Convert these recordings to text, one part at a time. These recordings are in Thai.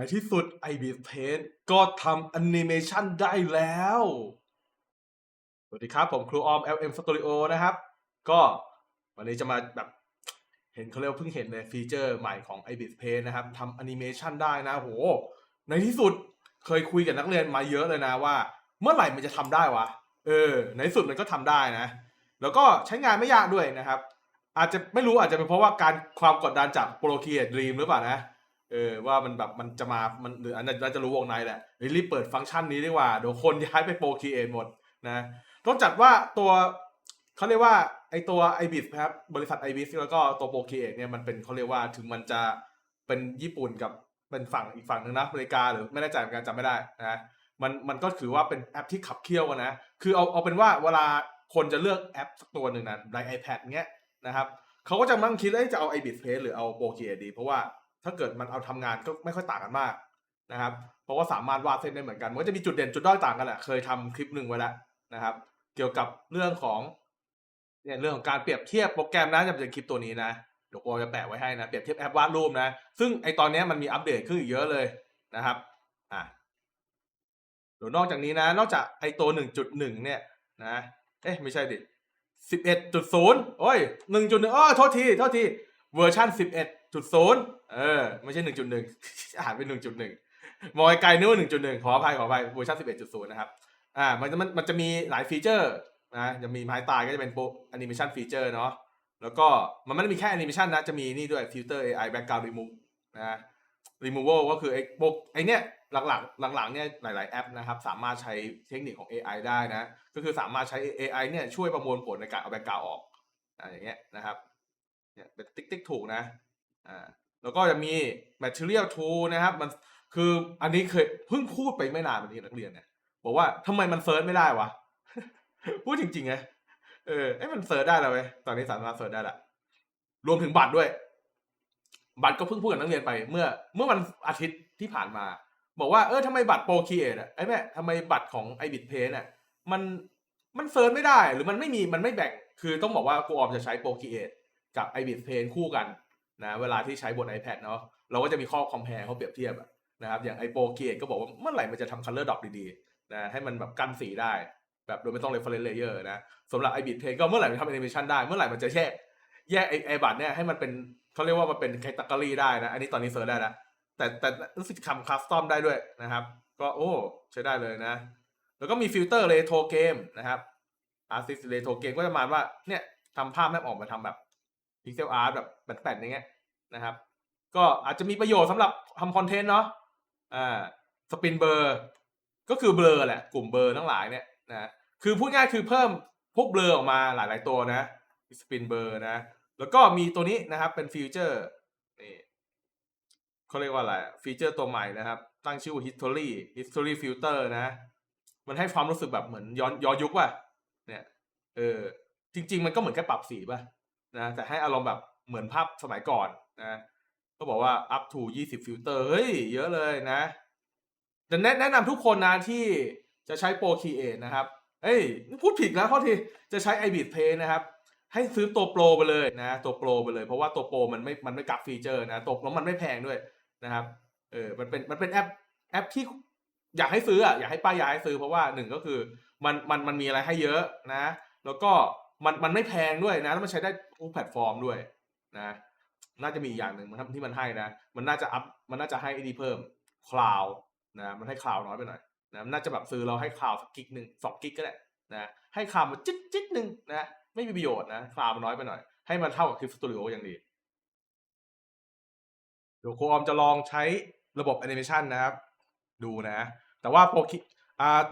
ในที่สุด i b i s Paint ก็ทำแอนิเมชันได้แล้ว สวัสดีครับ ผมครูออม LM Studio นะครับ ก็วันนี้จะมาแบบ เห็นเขาเรียกว่าเพิ่งเห็นเลยฟีเจอร์ใหม่ของ i b i s Paint นะครับทำแอนิเมชันได้นะโห ในที่สุดเคยคุยกับนักเรียนมาเยอะเลยนะว่า เมื่อไหร่มันจะทำได้วะ เออ ในที่สุดมันก็ทำได้นะ แล้วก็ใช้งานไม่ยากด้วยนะครับ อาจจะไม่รู้อาจจะเป็นเพราะว่าการความกดดันจากโปรเคียดรีมหรือเปล่านะ เออว่ามันแบบมันจะมามันหรืออันนั้นน่าจะรู้วงในแหละรีบเปิดฟังก์ชันนี้ดีกว่า เดี๋ยวคนย้ายไปโปรคีเอทหมดนะต้องจัดว่าตัวเขาเรียกว่าไอตัว i b i s ครับบริษัท i b i s แล้วก็ตัวโปรคีเอทเนี่ยมันเป็นเขาเรียกว่าถึงมันจะเป็นญี่ปุ่นกับเป็นฝั่งอีกฝั่งหนึ่งนะอเมริกาหรือไม่แน่ใจเหมือนกันจำไม่ได้นะมันมันก็ถือว่าเป็นแอปที่ขับเคี่ยวนะ คือเอาเอาเป็นว่าเวลาคนจะเลือกแอปสักตัวหนึ่งนะใน iPad เงี้ยนะครับเขาก็จะมั่งคิดว่าจะเอา i b i s Paint หรือเอาโปรคีเอดี เพราะว่า ถ้าเกิดมันเอาทำงานก็ไม่ค่อยต่างกันมากนะครับ เพราะว่าสามารถวาดเส้นได้เหมือนกันมันก็จะมีจุดเด่นจุดด้อยต่างกันแหละ เคยทำคลิปหนึ่งไว้แล้วนะครับ เกี่ยวกับเรื่องของเนี่ยเรื่องของการเปรียบเทียบโปรแกรมนะจะเป็นคลิปตัวนี้นะเดี๋ยวโปรจะแปะไว้ให้นะเปรียบเทียบแอปวาดรูปนะ ซึ่งไอตอนนี้มันมีอัปเดตขึ้นอีกเยอะเลยนะครับอะเดี๋ยวนอกจากนี้นะ นอกจากไอตัวหนึ่งจุดหนึ่งเนี่ยนะเอ๊ะไม่ใช่ดิสิบเอ็ดจุดศูนย์โอ้ยหนึ่งจุดหนึ่งอ้อโทษทีโทษทีเวอร์ชันสิบเอ็ด จุดศูนย์เออ ไม่ใช่หนึ่งจุดหนึ่งอ่านเป็นหนึ่งจุดหนึ่งมองไกลๆนึกว่าหนึ่งจุดหนึ่งขออภัยขออภัยเวอร์ชันสิบเอ็ดจุดศูนย์นะครับ อ่า มันจะมันมันจะมีหลายฟีเจอร์นะจะมีไม้ตายก็จะเป็นโปรแอนิเมชันฟีเจอร์เนาะแล้วก็มันไม่ได้มีแค่แอนิเมชันนะจะมีนี่ด้วยฟิลเตอร์ AI background remove นะ removal ก็คือไอ้โปรไอ้เนี่ยหลักๆหลังๆเนี่ยหลาย ๆ แอปนะครับ สามารถใช้เทคนิคของ AI ได้นะ ก็คือสามารถใช้ AI เนี่ยช่วยประมวลผลในการเอา background ออกอ่าอย่างเงี้ยนะครับเนี่ยเป็นติ๊กติ๊กถูกนะ อ่าแล้วก็จะมี material tool นะครับ มันคืออันนี้เคยเพิ่งพูดไปไม่นานวันนี้นักเรียนเนี่ยบอกว่าทำไมมันเซิร์ชไม่ได้วะ พูดจริงๆไงเออไอ้มันเซิร์ชได้แล้วเว้ยตอนนี้สามารถเซิร์ชได้ละรวมถึงบัตรด้วย บัตรก็เพิ่งพูดกับนักเรียนไปเมื่อ เมื่อวันอาทิตย์ที่ผ่านมา บอกว่าเออทำไมบัตรโปรคีเอทอะไอ้แม่ทำไมบัตรของไอบิทเพย์เนี่ยมันมันเซิร์ชไม่ได้หรือมันไม่มีมันไม่แบ่ง คือต้องบอกว่าครูออมจะใช้โปรคีเอทกับไอบิทเพย์คู่กัน นะเวลาที่ใช้บน iPad เนาะเราก็จะมีข้อคอมเพลเขาเปรียบเทียบนะครับอย่างไอโปรเอทก็บอกว่าเมื่อไหร่มันจะทำ color dot ดีๆนะให้มันแบบกั้นสีได้ แบบโดยไม่ต้อง reference layer นะสำหรับ i b i t p a y ก็เมื่อไหร่มันทำ animation ได้เมื่อไหร่มันจะแยกแยกไอไอบัตรเนี่ยให้มันเป็นเขาเรียกว่ามันเป็นแคตตากรีได้นะอันนี้ตอนนี้เซิร์ชได้แล้วแต่แต่รู้สึกทำคัสตอมได้ด้วยนะครับ ก็โอ้ใช้ได้เลยนะ แล้วก็มีฟิลเตอร์เรโทรเกมนะครับอาร์ติสเรโทรเกมก็จะมาว่าเนี่ยทำภาพแม่ออกมาทำแบบ พิกเซลอาร์ตแบบแป่นๆอย่างเงี้ยนะครับ ก็อาจจะมีประโยชน์สำหรับทำคอนเทนต์เนาะอ่าสปินเบอร์ ก็คือเบลอแหละ กลุ่มเบลอทั้งหลายเนี่ยนะคือพูดง่ายคือเพิ่มพวกเบลอออกมาหลายๆตัวนะสปินเบอร์นะ แล้วก็มีตัวนี้นะครับเป็นฟีเจอร์นี่เขาเรียกว่าอะไรฟีเจอร์ตัวใหม่นะครับ ตั้งชื่อ history history filter นะ มันให้ความรู้สึกแบบเหมือนย้อนย้อนยุคว่ะเนี่ยเออจริง ๆ มันก็เหมือนแค่ปรับสีป่ะ นะแต่ให้อารมณ์แบบเหมือนภาพสมัยก่อนนะก็บอกว่า up to 20ฟิลเตอร์เฮ้ย เยอะเลยนะแต่แนะแนะนำทุกคนนะที่จะใช้โปรคีเอนะครับเอ้ย พูดผิดนะข้อทีจะใช้ i b i t Pay นะครับ ให้ซื้อตัวโปรไปเลยนะ ตัวโปรไปเลย เพราะว่าตัวโปรมันไม่มันไม่กักฟีเจอร์นะตัวแล้วมันไม่แพงด้วยนะครับเออมันเป็นมันเป็นแอปแอปที่อยากให้ซื้ออะอยากให้ป้ายยาให้ซื้อเพราะว่าหนึ่งก็คือมันมันมันมีอะไรให้เยอะนะ แล้วก็ มันมันไม่แพงด้วยนะ แล้วมันใช้ได้ทุกแพลตฟอร์มด้วยนะ น่าจะมีอีกอย่างหนึ่งนะครับที่มันให้นะ มันน่าจะอัพมันน่าจะให้อดีเพิ่มคลาวนะมันให้คลาวน้อยไปหน่อยนะมันน่าจะแบบซื้อเราให้คลาวสักกิกหนึ่งสองกิกก็ได้นะให้คลาวมาจิ๊ดจิ๊ดหนึ่งนะไม่มีประโยชน์นะคลาวมันน้อยไปหน่อย ให้มันเท่ากับคลิปสตูดิโออย่างดีเดี๋ยวโคออมจะลองใช้ระบบแอนิเมชันนะครับ ดูนะ แต่ว่าโปรคิ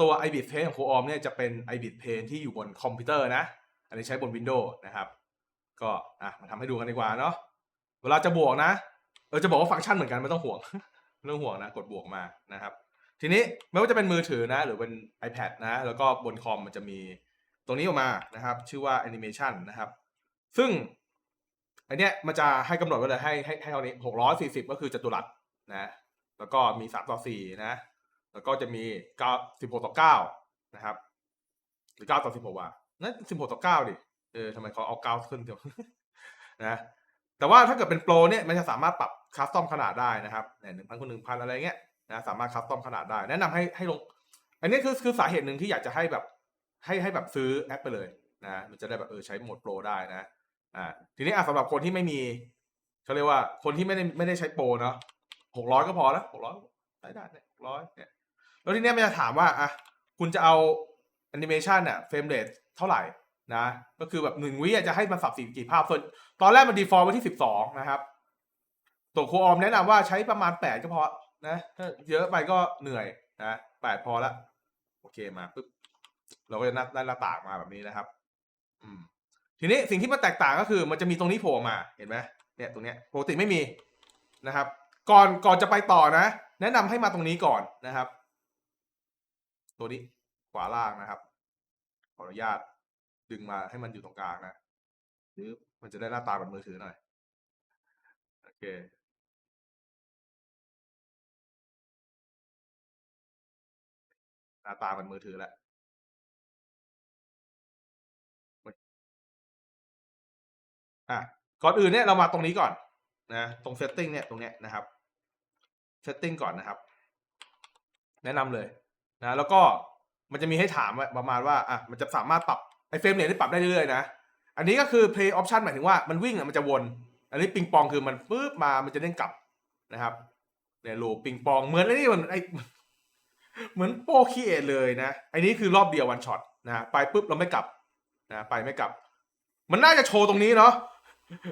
ตัว i b i t p a i n ของโคออมเนี่ยจะเป็น i b i t p a i n ที่อยู่บนคอมพิวเตอร์นะ อันนี้ใช้บน Windows นะครับ ก็อะมาทำให้ดูกันดีกว่าเนาะเวลาจะบวกนะเออจะบอกว่าฟังก์ชันเหมือนกันไม่ต้องห่วงไม่ต้องห่วงนะ กดบวกมานะครับ ทีนี้ไม่ว่าจะเป็นมือถือนะ หรือเป็น iPad นะ แล้วก็บนคอมมันจะมีตรงนี้ออกมานะครับ ชื่อว่า Animation นะครับ ซึ่งอันเนี้ยมันจะให้กำหนดไว้เลยให้ให้ให้เท่านี้หกร้อยสี่สิบก็คือจัตุรัสนะแล้วก็มีสามต่อสี่นะ แล้วก็จะมีเก้าสิบหกต่อเก้านะครับ หรือเก้าต่อสิบหกว่ะ นั่นสิบหกต่อเก้าดิ เออทำไมเขาเอาเก้าขึ้นเดียวนะ แต่ว่าถ้าเกิดเป็นโปรเนี่ยมันจะสามารถปรับคัสตอมขนาดได้นะครับเนี่ยหนึ่งพันคูณหนึ่งพันอะไรเงี้ยนะสามารถคัสตอมขนาดได้ แนะนำให้ให้ลง อันนี้คือคือสาเหตุหนึ่งที่อยากจะให้แบบ ให้ให้แบบซื้อแอปไปเลยนะ มันจะได้แบบเออใช้โหมดโปรได้นะ อ่า ทีนี้อะสำหรับคนที่ไม่มีเขาเรียกว่าคนที่ไม่ได้ไม่ได้ใช้โปรเนาะหกร้อยก็พอแล้วหกร้อยได้ได้เนี่ยหกร้อยเนี่ยแล้วทีเนี้ยมันจะถามว่าอะคุณจะเอาแอนิเมชันเนี่ยเฟรมเรท เท่าไหร่นะก็คือแบบหนึ่งวิจะให้มันสับสีกี่ภาพส่วนตอนแรกมันดีฟอลต์ไว้ที่สิบสองนะครับตัวครูออมแนะนำว่าใช้ประมาณแปดก็พอนะถ้าเยอะไปก็เหนื่อยนะแปดพอละโอเคมาปุ๊บเราก็จะได้ได้หน้าต่างมาแบบนี้นะครับ อืม ทีนี้สิ่งที่มันแตกต่างก็คือ มันจะมีตรงนี้โผล่มาเห็นไหมเนี่ยตรงเนี้ยปกติไม่มีนะครับ ก่อนก่อนจะไปต่อนะ แนะนำให้มาตรงนี้ก่อนนะครับ ตัวนี้ขวาล่างนะครับ ขออนุญาตดึงมาให้มันอยู่ตรงกลางนะหรือมันจะได้หน้าตาแบบมือถือหน่อย โอเค หน้าตามันมือถือแล้วอะก่อนอื่นเนี่ยเรามาตรงนี้ก่อนนะตรง setting เนี่ยตรงเนี้ยนะครับ setting ก่อนนะครับ แนะนำเลยนะแล้วก็ มันจะมีให้ถามประมาณว่าอะมันจะสามารถปรับไอ้เฟรมเรทที่ปรับได้เรื่อยๆนะอันนี้ก็คือ play option หมายถึงว่ามันวิ่งอะมันจะวน อันนี้ปิงปองคือมันปึ๊บมามันจะเด้งกลับนะครับเนี่ยโลปิงปองเหมือนไอ้นี่มันไอเหมือนโปคีเอทเลยนะไอ้นี้คือรอบเดียววันช็อตนะไปปุ๊บเราไม่กลับนะไปไม่กลับ มันน่าจะโชว์ตรงนี้เนาะ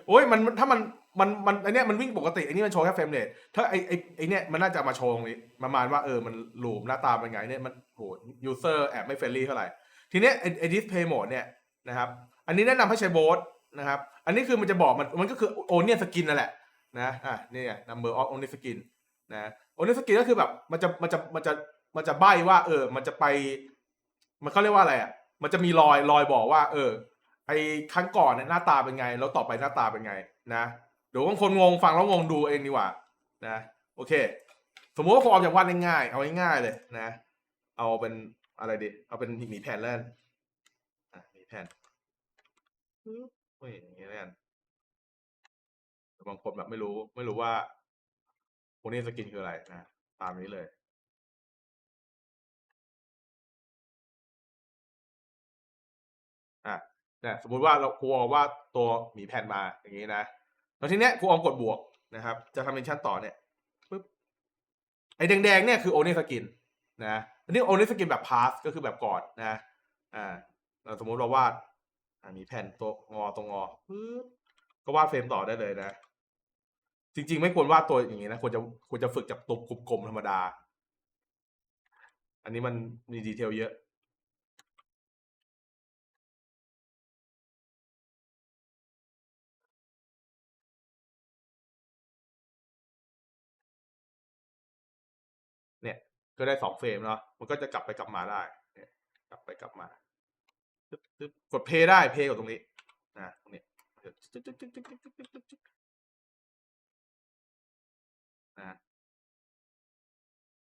โอ้ยมันถ้ามันมันมันไอเนี้ยมันวิ่งปกติไอนี่มันโชว์แค่เฟรมเรทถ้าไอไอไอเนี้ยมันน่าจะมาโชว์ตรงนี้ประมาณว่าเออมันหลูมหน้าตาเป็นไงเนี่ยมันโหยูเซอร์แอบไม่เฟรนลี่เท่าไหร่ ทีเนี้ยไอไอดิสเพย์โหมดเนี่ยนะครับอันนี้แนะนำให้ใช้โบสนะครับ อันนี้คือมันจะบอกมันมันก็คือโอเนียสกินนั่นแหละนะอะนี่ไง number of onion skin นะโอเนียสกินก็คือแบบมันจะมันจะมันจะมันจะใบ้ว่า เออ มันจะไป มันเขาเรียกว่าอะไรอะมันจะมีรอยรอยบอกว่า เออ ไอครั้งก่อนเนี่ยหน้าตาเป็นไง แล้วต่อไปหน้าตาเป็นไงนะเดี๋ยวบางคนงงฟังแล้วงงดูเองดีกว่านะโอเค สมมติว่าผมเอาจากวาดง่ายๆเอาง่ายๆเลยนะ เอาเป็นอะไรดี เอาเป็นหมีแผ่นแล้วกันอะหมีแผ่นเฮ้ยอย่างนี้ยแล้วกันบางคนแบบไม่รู้ ไม่รู้ว่าโพนี่สกินคืออะไรนะตามนี้เลย นี่ยสมมุติว่าเราครูเอาว่าตัวหมีแผ่นมาอย่างนี้นะแล้วทีเนี้ยครูออมกดบวกนะครับ จะทำเป็นชั้นต่อเนี่ยปึ๊บไอ้แดงๆเนี่ยคือโอเนสกินนะอันนี้โอเนสกินแบบพาสก็คือแบบกอนนะอ่าเราสมมุติเราวาดมีแผ่นตัวงอตรงงอปึ๊บก็วาดเฟรมต่อได้เลยนะ จริง ๆ ไม่ควรวาดตัวอย่างนี้นะควรจะควรจะฝึกจากตุกกลมๆธรรมดา อันนี้มันมีดีเทลเยอะ ก็ได้สองเฟรมเนาะมันก็จะกลับไปกลับมาได้กลับไปกลับมาตึ๊บตึ๊บกดเพย์ได้เพย์กับตรงนี้นะตรงนี้นะ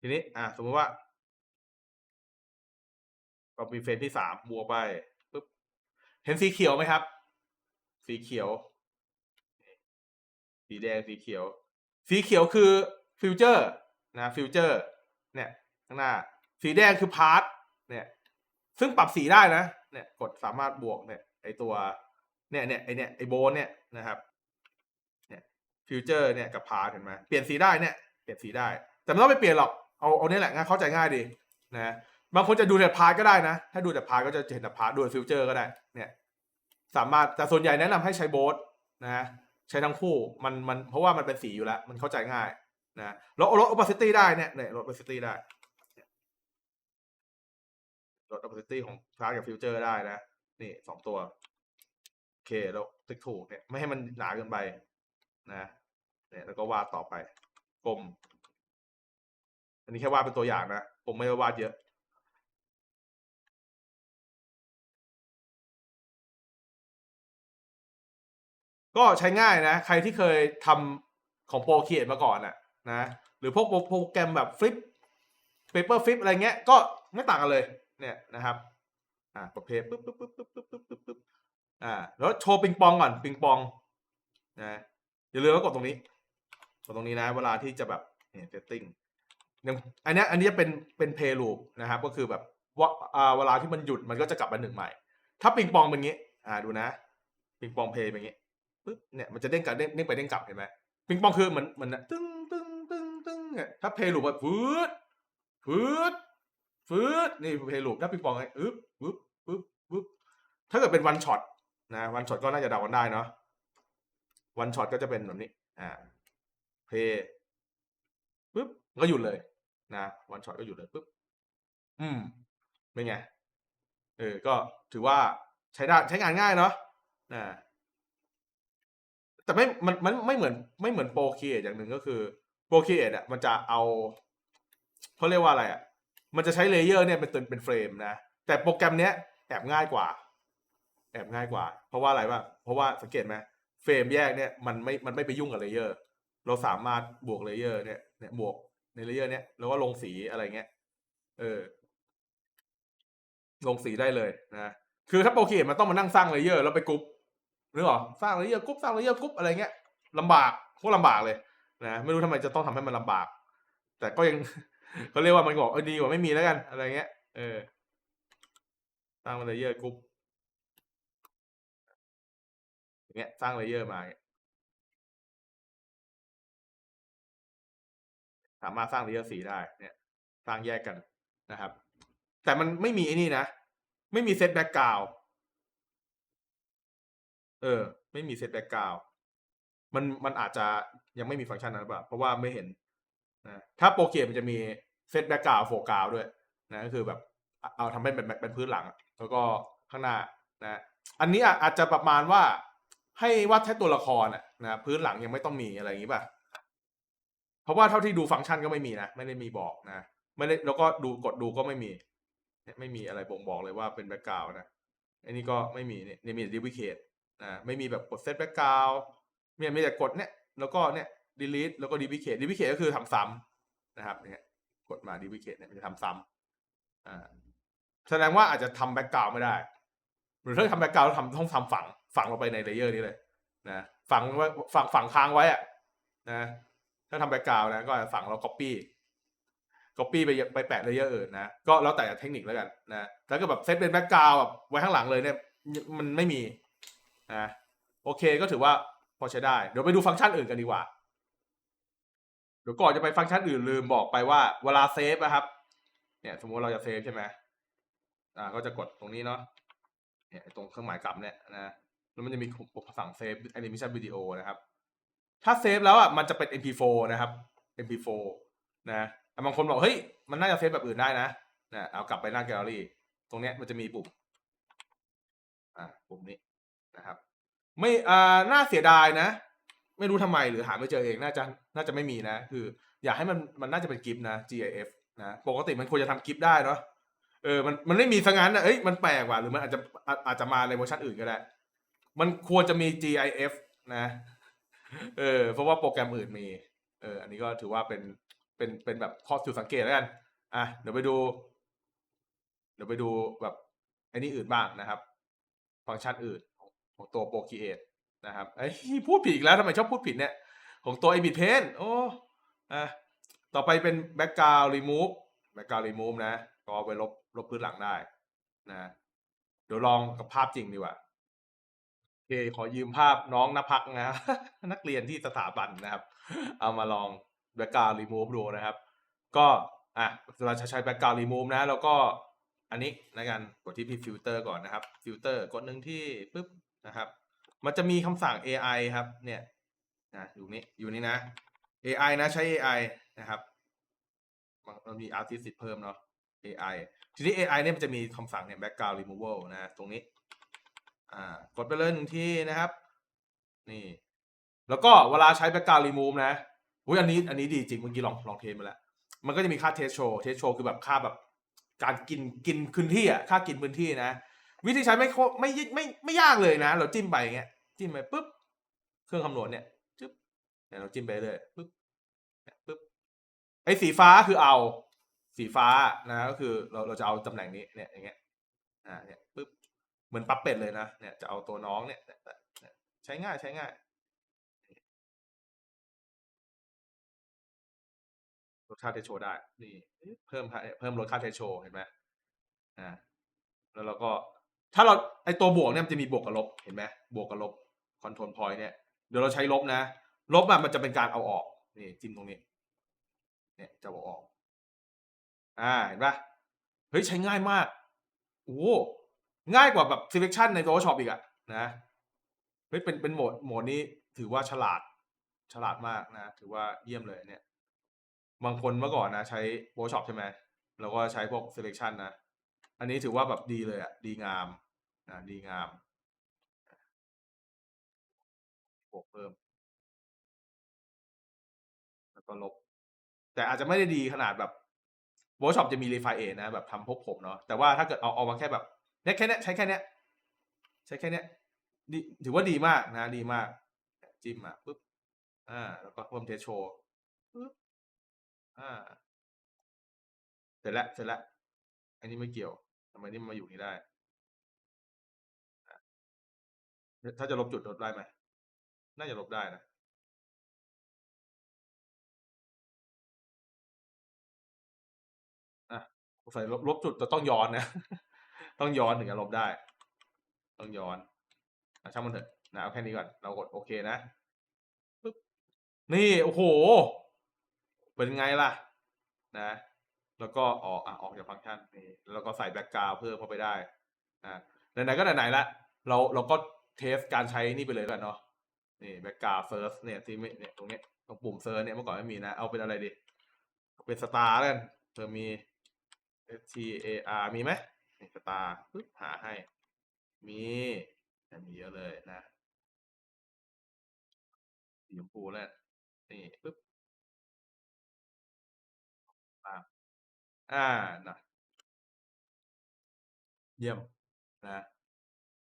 ทีนี้อะสมมติว่าเรามีเฟรมที่สามบัวไปปุ๊บเห็นสีเขียวไหมครับ สีเขียว สีแดงสีเขียว สีเขียวคือฟิวเจอร์นะฟิวเจอร์ เนี่ยข้างหน้า สีแดงคือพาร์ทเนี่ย ซึ่งปรับสีได้นะ เนี่ยกดสามารถบวกเนี่ยไอตัวเนี่ยเนี่ยไอเนี่ยไอโบนเนี่ยนะครับเนี่ยฟิวเจอร์เนี่ยกับพาร์ทเห็นไหมเปลี่ยนสีได้เนี่ยเปลี่ยนสีได้ แต่ไม่ต้องไปเปลี่ยนหรอกเอาเอาเนี่ยแหละง่ายเข้าใจง่ายดีนะบางคนจะดูแต่พาร์ทก็ได้นะ ถ้าดูแต่พาร์ทก็จะเห็นแต่พาร์ทดูฟิวเจอร์ก็ได้เนี่ยสามารถแต่ส่วนใหญ่แนะนำให้ใช้โบสนะใช้ทั้งคู่มันมันเพราะว่ามันเป็นสีอยู่แล้ว มันเข้าใจง่าย นะล้วลด opacity ได้เนี่ยเนี่ยลด opacity ได้ลด opacity ของพาร์ทกับฟิวเจอร์ได้นะ นี่สองตัว โอเคแล้วติ๊กถูกเนี่ย ไม่ให้มันหนาเกินไป นะเนี่ยแล้วก็วาดต่อไปกลม อันนี้แค่วาดเป็นตัวอย่างนะ ผมไม่ได้วาดเยอะก็ใช้ง่ายนะ ใครที่เคยทำของโปรเคียมาก่อนน่ะ นะหรือพวกโปรแกรมแบบฟลิปเปเปอร์ฟลิปอะไรเงี้ยก็ไม่ต่างกันเลยเนี่ยนะครับอ่ากดเพย์ปึ๊บปึ๊บปึ๊บปึ๊บปึ๊บปึ๊บปึ๊บปึ๊บอ่าแล้วโชว์ปิงปองก่อนปิงปองนะอย่าลืมว่ากดตรงนี้กดตรงนี้นะ เวลาที่จะแบบเนี่ย setting อย่างอันนี้อันนี้จะเป็นเป็น play loop นะครับ ก็คือแบบว่าอ่าเวลาที่มันหยุดมันก็จะกลับมาหนึ่งใหม่ ถ้าปิงปองเป็นงี้อ่าดูนะปิงปองเพย์เป็นงี้ปึ๊บเนี่ยมันจะเด้งกลับเด้งไปเด้งกลับเห็นไหมปิงปองคือเหมือนเหมือนนะตึ้งตึ้งตึ้งตึ้ง เนี่ยถ้าเพย์ลูปแบบฟืดฟืดฟืดนี่เพย์ลูปถ้าปิงปองไงอึ๊บปึ๊บปึ๊บปึ๊บถ้าเกิดเป็นวันช็อตนะวันช็อตก็น่าจะเดากันได้เนาะวันช็อตก็จะเป็นแบบนี้ อ่า เพย์ปึ๊บก็หยุดเลย นะวันช็อตก็หยุดเลยปึ๊บอืมเป็นไงเออ ก็ถือว่าใช้ได้ใช้งานง่ายเนาะนะแต่ไม่มันมันไม่เหมือนไม่เหมือนโปรเอทอย่างหนึ่งก็คือ โปรคีเอทอะมันจะเอาเขาเรียกว่าอะไรอะ มันจะใช้เลเยอร์เนี่ยเป็นตัวเป็นเฟรมนะ แต่โปรแกรมเนี้ยแอบง่ายกว่า แอบง่ายกว่า เพราะว่าอะไรวะเพราะว่าสังเกตไหมเฟรมแยกเนี่ยมันไม่มันไม่ไปยุ่งกับเลเยอร์ เราสามารถบวกเลเยอร์เนี่ยเนี่ยบวกในเลเยอร์เนี่ยแล้วก็ลงสีอะไรเงี้ยเออ ลงสีได้เลยนะคือถ้าโปรเคมันต้องมานั่งสร้างเลเยอร์แล้วไปกรุ๊ปนึกออกสร้างเลเยอร์กรุ๊ปสร้างเลเยอร์กรุ๊ปอะไรเงี้ยลำบากพวกลำบากเลย นะไม่รู้ทำไมจะต้องทำให้มันลำบาก แต่ก็ยังเขาเรียกว่ามันบอกเออดีกว่าไม่มีแล้วกัน อะไรเงี้ย เออสร้างเลเยอร์กรุ๊ปอย่างเงี้ยสร้างเลเยอร์มาเงี้ยสามารถสร้างเลเยอร์สีได้ เนี่ย สร้างแยกกันนะครับ แต่มันไม่มีไอ้นี่นะ ไม่มีเซตแบ็กกราวเออ ไม่มีเซตแบ็กกราวมันมันอาจจะ ยังไม่มีฟังก์ชันนั้นหรือเปล่าเพราะว่าไม่เห็นนะถ้าโปรเกมมันจะมีเซตแบ็กกราวโฟกัสด้วยนะก็คือแบบเอาเอาทำให้เป็นเป็นพื้นหลัง แล้วก็ข้างหน้านะอันนี้อาจจะประมาณว่าให้วาดแค่ตัวละครนะพื้นหลังยังไม่ต้องมีอะไรอย่างนี้ป่ะเพราะว่าเท่าที่ดูฟังก์ชันก็ไม่มีนะไม่ได้มีบอกนะไม่ได้แล้วก็ดูกดดูก็ไม่มี ไม่มีอะไรบ่งบอกเลยว่าเป็นแบ็กกราวนะอันนี้ก็ไม่มีเนี่ยมีดิวิเคทนะไม่มีแบบกดเซตแบ็กกราวเนี่ยมีแต่กดเนี่ย แล้วก็เนี่ย delete แล้วก็ดิวิเคทดิวิเคทก็คือทำซ้ำนะครับเนี่ยกดมาดิวิเคทเนี่ยมันจะทำซ้ำอ่าแสดงว่าอาจจะทำแบ็กกราวไม่ได้ หรือถ้าทำแบ็กกราวทำต้องทำฝังฝังลงไปในเลเยอร์นี้เลยนะฝังไว้ฝังฝังค้างไว้อะนะถ้าทำแบ็กกราวนะก็ฝังแล้ว copy copy ไปไปแปะเลเยอร์อื่นนะก็แล้วแต่เทคนิคแล้วกันนะถ้าเกิดแบบเซตเป็นแบ็กกราวแบบไว้ข้างหลังเลยเนี่ยมันไม่มีนะโอเคก็ถือว่า พอใช้ได้ เดี๋ยวไปดูฟังก์ชันอื่นกันดีกว่า เดี๋ยวก่อนจะไปฟังก์ชันอื่นลืมบอกไปว่าเวลาเซฟนะครับ เนี่ยสมมติเราจะเซฟใช่ไหมอ่า ก็จะกดตรงนี้เนาะ เนี่ยตรงเครื่องหมายกลับเนี่ยนะ แล้วมันจะมีสั่งเซฟแอนิเมชันวิดีโอนะครับ ถ้าเซฟแล้วอะมันจะเป็น mp4 นะครับ mp4 นะแต่บางคนบอกเฮ้ยมันน่าจะเซฟแบบอื่นได้นะนะเอากลับไปหน้าแกลเลอรี่ ตรงเนี้ยมันจะมีปุ่ม อ่าปุ่มนี้นะครับ ไม่อ่าน่าเสียดายนะ ไม่รู้ทำไมหรือหาไม่เจอเองน่าจะน่าจะไม่มีนะ คือ อยากให้มันมันน่าจะเป็นกิฟนะ GIF นะปกติมันควรจะทำกิฟได้เนาะเออมันมันไม่มีซะงั้นนะเอ้ยมันแปลกว่ะหรือมันอาจจะอาจจะมาในเวอร์ชันอื่นก็ได้ มันควรจะมี GIF นะ เออเพราะว่าโปรแกรมอื่นมี เออ อันนี้ก็ถือว่าเป็นเป็นเป็นแบบข้อจุดสังเกตแล้วกัน อะเดี๋ยวไปดู เดี๋ยวไปดูแบบไอ้นี่อื่นบ้างนะครับ ฟังก์ชันอื่น ของตัว Procreate นะครับไอ้ยพูดผิดอีกแล้วทำไมชอบพูดผิดเนี่ย ของตัว a b i t Paint โอ้อะต่อไปเป็น Background Remove Background Remove นะ ก็เอาไปลบลบพื้นหลังได้นะเดี๋ยวลองกับภาพจริงดีกว่าโอเคขอยืมภาพน้องนภักนะนักเรียนที่สถาบันนะครับ เอามาลอง background remove ดูนะครับ ก็อะเราจะใช้ background remove นะ แล้วก็อันนี้นะกันกดที่พี่ filter ก่อนนะครับ filter กดหนึ่งที่ปุ๊บ นะครับ มันจะมีคำสั่ง AI ครับ เนี่ยนะอยู่นี้อยู่นี่นะ AI นะใช้ AI นะครับมันมี artist เพิ่มเนาะ AI ทีนี้ AI เนี่ยมันจะมีคำสั่งเนี่ย background removal นะ ตรงนี้ อ่ากดไปเลยหนึ่งที่นะครับ นี่ แล้วก็เวลาใช้ background remove นะอุ้ยอันนี้อันนี้ดีจริงเมื่อกี้ลองลองเทสมาแล้ว มันก็จะมีค่า test show test show คือแบบค่าแบบการกินกินพื้นที่อะค่ากินพื้นที่นะ วิธีใช้ไม่โคไม่ไม่ไม่ไม่ยากเลยนะ เราจิ้มไปอย่างเงี้ยจิ้มไปปุ๊บเครื่องคำนวณเนี่ยจึ๊บเนี่ยเราจิ้มไปเลยปุ๊บปุ๊บไอ้สีฟ้าคือเอา สีฟ้านะก็คือเราเราจะเอาตำแหน่งนี้เนี่ยอย่างเงี้ยอ่าเนี่ยปุ๊บเหมือนปั๊บเป็ดเลยนะเนี่ยจะเอาตัวน้องเนี่ยใช้ง่ายใช้ง่ายลดค่าเทโชได้ นี่ เพิ่มเพิ่มลดค่าเทโชเห็นไหมอ่าแล้วเราก็ ถ้าเราไอตัวบวกเนี่ยมันจะมีบวกกับลบเห็นไหมบวกกับลบคอนโทรลพอยต์เนี่ยเดี๋ยวเราใช้ลบนะ ลบอะมันจะเป็นการเอาออกนี่จิ้มตรงนี้เนี่ยจะเอาออก อ่าเห็นปะเฮ้ยใช้ง่ายมากโอ้ง่ายกว่าแบบ selection ใน Photoshop อีกอะนะเฮ้ยเป็นเป็นโหมดโหมดนี้ถือว่าฉลาดฉลาดมากนะ ถือว่าเยี่ยมเลยเนี่ย บางคนเมื่อก่อนนะ ใช้ Photoshop ใช่ไหมแล้วก็ใช้พวก selection นะ อันนี้ถือว่าแบบดีเลยอะดีงามนะดีงามบวกเพิ่ม แล้วก็ลบ แต่อาจจะไม่ได้ดีขนาดแบบ Photoshop จะมี Refine Aid นะแบบทำพกผมเนาะแต่ว่าถ้าเกิดเอาเอามาแค่แบบเนี่ยแค่เนี้ยใช้แค่เนี้ยใช้แค่เนี้ยดีถือว่าดีมากนะ ดีมาก จิ้มมาปุ๊บอ่า แล้วก็เพิ่มเทสโชปุ๊บอ่าเสร็จแล้วเสร็จแล้วอันนี้ไม่เกี่ยว ทำไมนี่มันมาอยู่นี่ได้ ถ้าจะลบจุดลบได้ไหม น่าจะลบได้นะ อะสงสัยลบลบจุดจะต้องย้อนนะ ต้องย้อนถึงจะลบได้ ต้องย้อนอช่างมันเถอะนะเอาแค่นี้ก่อน เรากดโอเคนะปึ๊บนี่ โอ้โห เป็นไงล่ะ นะ แล้วก็ออกอะออกจากฟังก์ชันนี่แล้วก็ใส่แบ็กกราวเพิ่มเข้าไปได้อะไหนๆก็ไหนๆละเราเราก็เทสการใช้นี่ไปเลยกันเนาะนี่แบ็กกราวเซิร์ชเนี่ยที่ไม่เนี่ยตรงเนี้ยตรงปุ่มเซิร์ชเนี่ยเมื่อก่อนไม่มีนะ เอาเป็นอะไรดีเอาเป็นสตาร์แล้วกันเธอมี S T A R มีไหมนี่สตาร์ปึ๊บหาให้ มีแต่มีเยอะเลยนะสีชมพูแล้วนี่ปึ๊บ อ่านะเยี่ยมนะ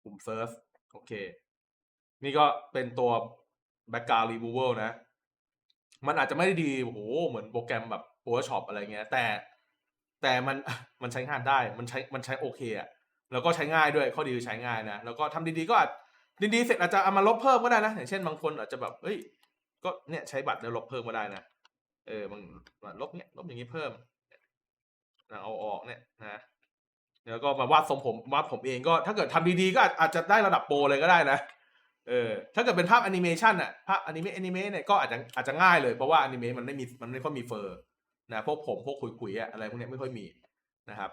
ปุ่ม Search โอเค นี่ก็เป็นตัว Background Removal นะ มันอาจจะไม่ได้ดีโอ้โหเหมือนโปรแกรมแบบ Photoshop อะไรเงี้ย แต่แต่มันมันใช้งานได้มันใช้มันใช้โอเคอะแล้วก็ใช้ง่ายด้วยข้อดีคือใช้ง่ายนะ แล้วก็ทำดีๆก็อาจดีๆเสร็จอาจจะเอามาลบเพิ่มก็ได้นะ อย่างเช่นบางคนอาจจะแบบเฮ้ยก็เนี่ยใช้บัตรแล้วลบเพิ่มก็ได้นะเออบางลบเนี่ยลบอย่างนี้เพิ่ม นะเอาออกเนี่ยนะแล้วก็มาวาดทรงผมวาดผมเองก็ถ้าเกิดทำดีๆก็อาจจะได้ระดับโปรเลยก็ได้นะเออถ้าเกิดเป็นภาพแอนิเมชันอะภาพแอนิเมะแอนิเมะเนี่ยก็อาจจะอาจจะง่ายเลยเพราะว่าแอนิเมะมันไม่มีมันไม่ค่อยมีเฟอร์นะพวกผมพวกขุยๆอะอะไรพวกนี้ไม่ค่อยมีนะครับ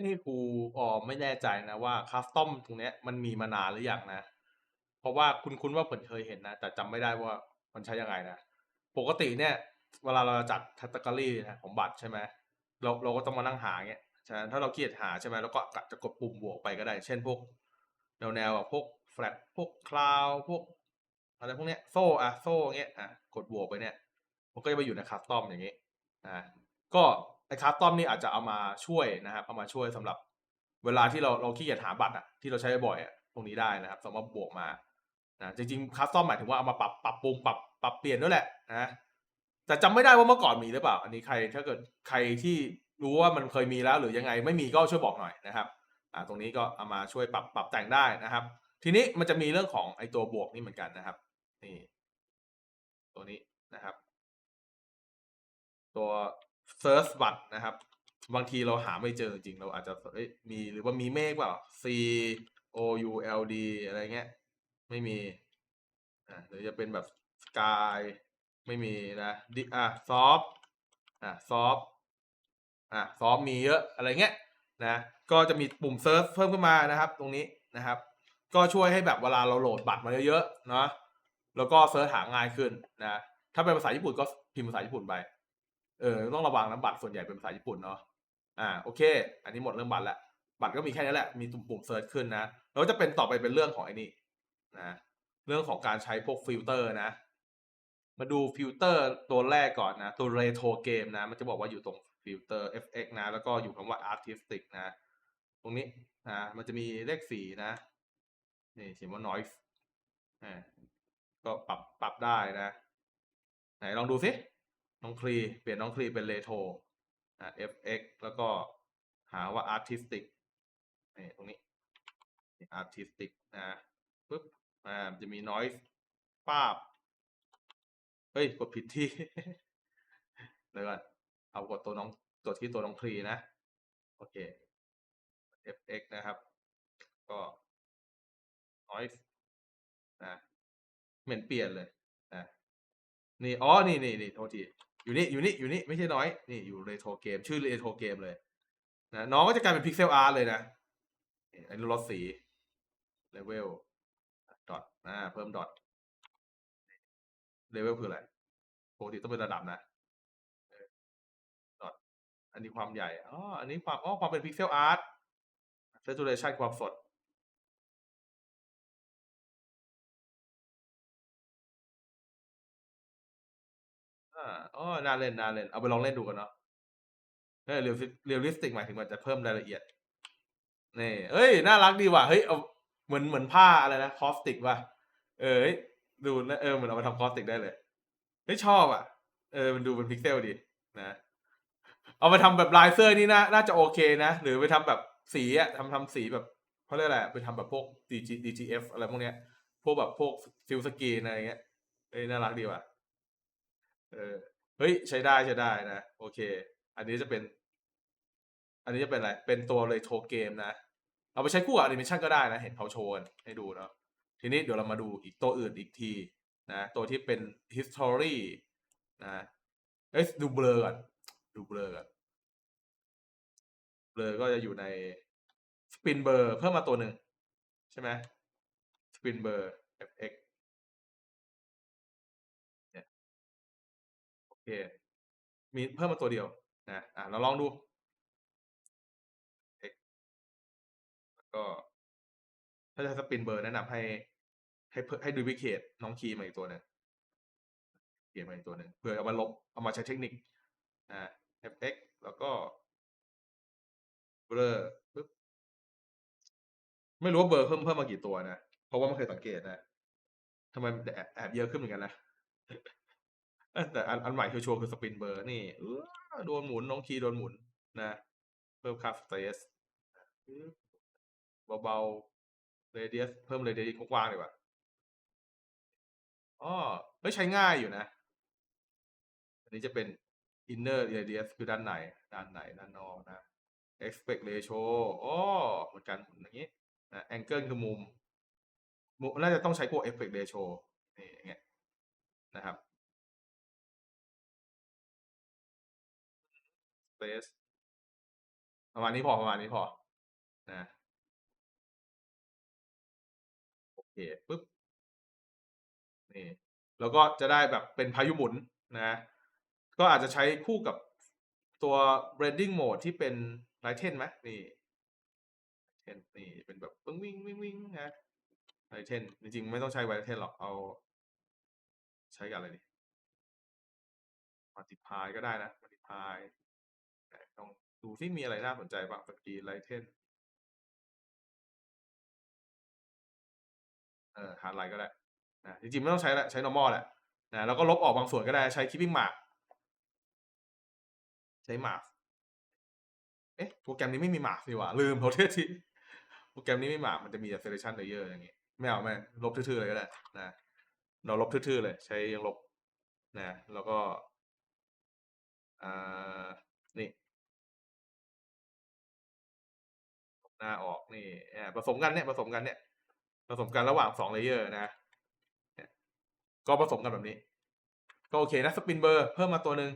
นี่ครูอ๋อไม่แน่ใจนะว่าคัสตอมตรงเนี้ยมันมีมานานหรือยังนะ เพราะว่าคุณคุณว่าผมเคยเห็นนะ แต่จำไม่ได้ว่ามันใช้ยังไงนะ ปกติเนี่ย เวลาเราจัดแคตตากรีนะของบัตรใช่ไหมเราเราก็ต้องมานั่งหาเงี้ยฉะนั้นถ้าเราเกลียดหาใช่ไหมเราก็จะกดปุ่มบวกไปก็ได้ เช่นพวกแนวแนวแบบพวกแฟลตพวกคลาวพวกอะไรพวกเนี้ยโซ่อะโซ่เงี้ยอะกดบวกไปเนี่ยมันก็จะไปอยู่ในคัสตอมอย่างนี้อ่าก็ไอ้คัสตอมนี่อาจจะเอามาช่วยนะครับเอามาช่วยสำหรับเวลาที่เราเราขี้เกียจหาบัตรอะที่เราใช้บ่อยอะตรงนี้ได้นะครับสามารถบวกมานะจริงๆคัสตอมหมายถึงว่าเอามาปรับปรับปรุงปรับปรับเปลี่ยนด้วยแหละนะ แต่จำไม่ได้ว่าเมื่อก่อนมีหรือเปล่า อันนี้ใครถ้าเกิดใครที่รู้ว่ามันเคยมีแล้วหรือยังไงไม่มีก็ช่วยบอกหน่อยนะครับอ่าตรงนี้ก็เอามาช่วยปรับปรับแต่งได้นะครับ ทีนี้มันจะมีเรื่องของไอตัวบวกนี่เหมือนกันนะครับนี่ตัวนี้นะครับ ตัว search บัตนะครับ บางทีเราหาไม่เจอจริงเราอาจจะมีหรือว่ามีเมฆเปล่า C O U L D อะไรเงี้ย ไม่มีอ่าหรือจะเป็นแบบ sky ไม่มีนะดิอะ soft อะ soft อะ soft มีเยอะอะไรเงี้ยนะก็จะมีปุ่มเซิร์ชเพิ่มขึ้นมานะครับ ตรงนี้นะครับ ก็ช่วยให้แบบเวลาเราโหลดบัตรมาเยอะๆเนาะแล้วก็เซิร์ชหาง่ายขึ้นนะถ้าเป็นภาษาญี่ปุ่นก็พิมพ์ภาษาญี่ปุ่นไปเออต้องระวังนะบัตรส่วนใหญ่เป็นภาษาญี่ปุ่นเนาะอ่าโอเค อันนี้หมดเรื่องบัตรแล้วบัตรก็มีแค่นี้แหละมีตุ่มปุ่มเซิร์ชขึ้นนะแล้วจะเป็นต่อไปเป็นเรื่องของไอ้นี่นะเรื่องของการใช้พวกฟิลเตอร์นะ มาดูฟิลเตอร์ตัวแรกก่อนนะ ตัวเรโทรเกมนะ มันจะบอกว่าอยู่ตรงฟิลเตอร์ fx นะ แล้วก็อยู่คำว่า artistic นะ ตรงนี้นะมันจะมีเลขสีนะ นี่เขียนว่า noise อ่าก็ปรับปรับได้นะ ไหนลองดูสิน้องคลีเปลี่ยนน้องคลีเป็นเรโทรอ่า fx แล้วก็หาว่า artistic นี่ตรงนี้นี่ artistic นะปึ๊บอ่ามันจะมี noise ป้าบ เฮ้ย กดผิดที่เดี๋ยวก่อนเอากดตัวน้องกดที่ตัวน้องทรีนะ โอเค fx นะครับ ก็ noise นะเหมือนเปลี่ยนเลยนะนี่ อ๋อ นี่นี่นี่โทษทีอยู่นี่ อยู่นี่ อยู่นี่ ไม่ใช่น้อย นี่อยู่เรโทรเกม ชื่อเรโทรเกมเลย นะ น้องก็จะกลายเป็นพิกเซลอาร์ตเลยนะอันนี้ลดสีเลเวลดอทอ่าเพิ่มดอท เลเวลคืออะไรปกติต้องเป็นระดับนะอันนี้ความใหญ่อ๋ออันนี้ความอ๋อความเป็นพิกเซลอาร์ต saturation ความสดอาอ๋อน่าเล่นน่าเล่น เอาไปลองเล่นดูกันเนาะเรียลเรียลลิสติกหมายถึงมันจะเพิ่มรายละเอียด นี่ เอ้ย น่ารักดีว่ะ เฮ้ย เอา เหมือน เหมือนผ้าอะไรนะ คอสติกว่ะ เอ้ย ดูนะเออเหมือนเอามาทำคอสติกได้เลยเฮ้ยชอบอะ เออมันดูเป็นพิกเซลดีนะ เอาไปทำแบบลายเสื้อนี่น่าน่าจะโอเคนะ หรือไปทำแบบสีอะทำทำสีแบบเขาเรียกอะไรไปทำแบบพวก DG DGF อะไรพวกเนี้ย พวกแบบพวกฟิลสกีนอะไรเงี้ยเอ้ยน่ารักดีว่ะเออเฮ้ยใช้ได้ใช้ได้นะ โอเค อันนี้จะเป็น อันนี้จะเป็นอะไร เป็นตัวเลยโทรเกมนะ เอาไปใช้คู่กับแอนิเมชันก็ได้นะ เห็นเขาโชว์กันให้ดูเนาะ ทีนี้เดี๋ยวเรามาดูอีกตัวอื่นอีกทีนะตัวที่เป็น history นะเอ้ยดูเบลอก่อนดูเบลอก่อนเบลอก็จะอยู่ใน spin blur เพิ่มมาตัวหนึ่งใช่ไหม spin blur fx เนี่ยโอเคมีเพิ่มมาตัวเดียวนะอะเราลองดู x แล้วก็ ถ้าจะสปินเบอร์แนะนำให้ ให้ให้ดูวิเคทน้องคีมาอีกตัวหนึ่งเขียนมาอีกตัวหนึ่งเพื่อเอามาลบเอามาใช้เทคนิคอ่า fx แล้วก็เบลอปึ๊บไม่รู้ว่าเบอร์เพิ่มเพิ่มมากี่ตัวนะ เพราะว่าไม่เคยสังเกตนะทำไมแอบแอบเยอะขึ้นเหมือนกันนะแต่อันอันใหม่ชัวร์คือสปินเบอร์นี่โดนหมุนน้องคีโดนหมุนนะ เพิ่มคาสเตสเบาๆ เรเดียสเพิ่มเรเดียสกว้างๆเลยว่ะอ๋อเฮ้ยใช้ง่ายอยู่นะ อันนี้จะเป็น inner radius คือด้านในด้านในด้านนอกนะ aspect ratio อ๋อเหมือนกันหมุนอย่างนี้นะ angle คือมุม มุมน่าจะต้องใช้พวก aspect ratio นี่อย่างเงี้ยนะครับ space ประมาณนี้พอประมาณนี้พอนะ เคปุ๊บนี่แล้วก็จะได้แบบเป็นพายุหมุนนะก็อาจจะใช้คู่กับตัว blending mode ที่เป็น Lighten ไหมนี่นี่เป็นแบบปึ้งวิ่งวิ่งวิ่งนะ Lighten จริงๆ ไม่ต้องใช้ Lighten หรอกเอา ใช้กับอะไรดี Multiply ก็ได้นะ Multiply ต้องดูที่มีอะไรน่าสนใจบ้างเมื่อกี้ Lighten ออหาอะไรก็ได้นะจริงๆไม่ต้องใช้ละใช้ normal แหละนะแล้วก็ลบออกบางส่วนก็ได้ใช้ keeping mark ใช้ mark เอ๊ะโปรแกรมนี้ไม่มี mark นี่หว่าลืมขอโทษทีโปรแกรมนี้ไม่มี mark มันจะมีแต่ selection layer อย่างงี้ไม่เอาไม่ลบทื่อๆเลยก็ได้นะเราลบทื่อๆเลย ใช้ยังลบนะแล้วก็อ่านี่หน้าออกนี่ผสมกันเนี่ยผสมกันเนี่ย ผสมกันระหว่างสองเลเยอร์นะก็ผสมกันแบบนี้ ก็โอเคนะสปินเบอร์เพิ่มมาตัวหนึ่ง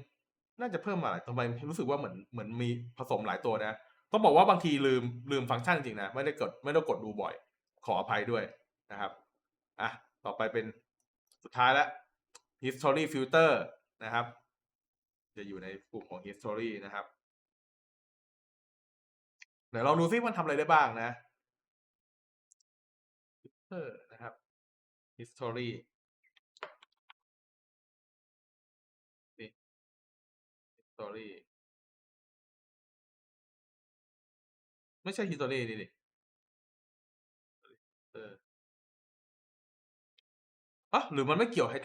น่าจะเพิ่มมาหลายทำไมรู้สึกว่าเหมือนเหมือนมีผสมหลายตัวนะ ต้องบอกว่าบางทีลืมลืมฟังก์ชันจริงนะ ไม่ได้กดไม่ได้กดดูบ่อย ขออภัยด้วยนะครับอะต่อไปเป็นสุดท้ายแล้ว history filter นะครับ จะอยู่ในกลุ่มของ history นะครับ เดี๋ยวลองดูซิมันทำอะไรได้บ้างนะ r นะครับ history นี่ history ไม่ใช่ history นี่ดิเอออะหรือมันไม่เกี่ยวให้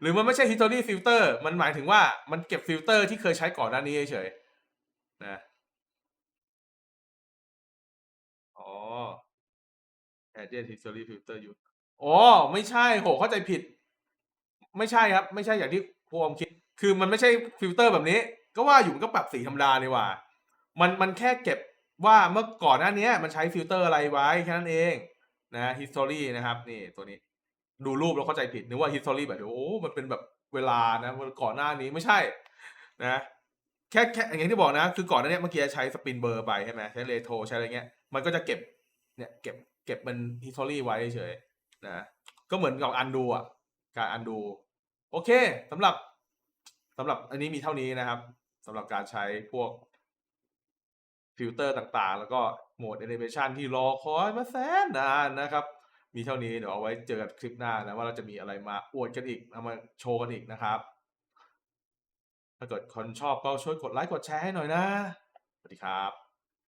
หรือมันไม่ใช่ history filter มันหมายถึงว่ามันเก็บฟิลเตอร์ที่เคยใช้ก่อนหน้านี้เฉยๆนะ อ๋อ added history filter อยู่อ๋อไม่ใช่โหเข้าใจผิด ไม่ใช่ครับ ไม่ใช่อย่างที่ครูออมคิด คือมันไม่ใช่ฟิลเตอร์แบบนี้ ก็ว่าอยู่มันก็ปรับสีธรรมดานี่หว่า มันมันแค่เก็บว่าเมื่อก่อนหน้านี้มันใช้ฟิลเตอร์อะไรไว้แค่นั้นเองนะ history นะครับ นี่ตัวนี้ ดูรูปแล้วเข้าใจผิดนึกว่า history แบบโอ้มันเป็นแบบเวลานะมันก่อนหน้านี้ไม่ใช่ นะแค่แค่อย่างที่บอกนะ คือก่อนหน้านี้เมื่อกี้ใช้สปินเบอร์ไปใช่ไหมใช้เรโทรใช้อะไรเงี้ยมันก็จะเก็บเนี่ยเก็บ เก็บเป็น history ไว้เฉยๆนะก็เหมือนกับอันดูอะการอันดู โอเคสำหรับสำหรับอันนี้มีเท่านี้นะครับสำหรับการใช้พวกฟิลเตอร์ต่างๆ แล้วก็โหมดแอนิเมชันที่รอคอยมาแสนนานนะครับ มีเท่านี้เดี๋ยวเอาไว้เจอกันคลิปหน้านะว่าเราจะมีอะไรมาอวดกันอีกเอามาโชว์กันอีกนะครับ ถ้าเกิดคนชอบก็ช่วยกดไลค์กดแชร์ให้หน่อยนะ สวัสดีครับ